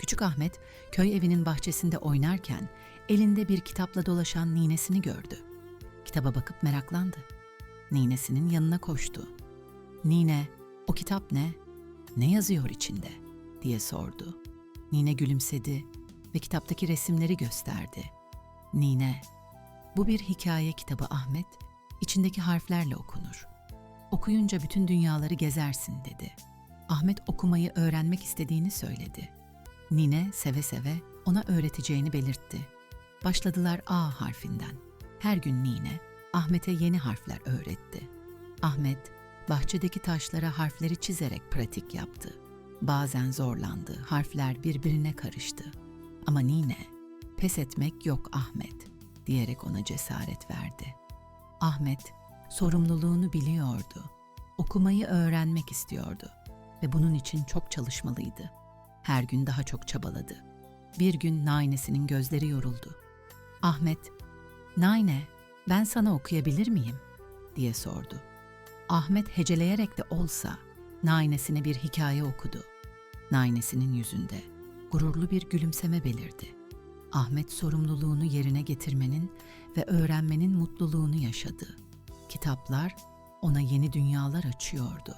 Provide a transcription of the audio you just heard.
Küçük Ahmet köy evinin bahçesinde oynarken elinde bir kitapla dolaşan ninesini gördü. Kitaba bakıp meraklandı. Ninesinin yanına koştu. Nine, o kitap ne? Ne yazıyor içinde? diye sordu. Nine gülümsedi ve kitaptaki resimleri gösterdi. Nine, bu bir hikaye kitabı Ahmet, içindeki harflerle okunur. Okuyunca bütün dünyaları gezersin dedi. Ahmet okumayı öğrenmek istediğini söyledi. Nine seve seve ona öğreteceğini belirtti. Başladılar A harfinden. Her gün Nine Ahmet'e yeni harfler öğretti. Ahmet bahçedeki taşlara harfleri çizerek pratik yaptı. Bazen zorlandı, harfler birbirine karıştı. Ama Nine, pes etmek yok Ahmet diyerek ona cesaret verdi. Ahmet sorumluluğunu biliyordu. Okumayı öğrenmek istiyordu ve bunun için çok çalışmalıydı. Her gün daha çok çabaladı. Bir gün Naine'sinin gözleri yoruldu. Ahmet, Naine, ben sana okuyabilir miyim? diye sordu. Ahmet heceleyerek de olsa Naine'sine bir hikaye okudu. Naine'sinin yüzünde gururlu bir gülümseme belirdi. Ahmet sorumluluğunu yerine getirmenin ve öğrenmenin mutluluğunu yaşadı. Kitaplar ona yeni dünyalar açıyordu.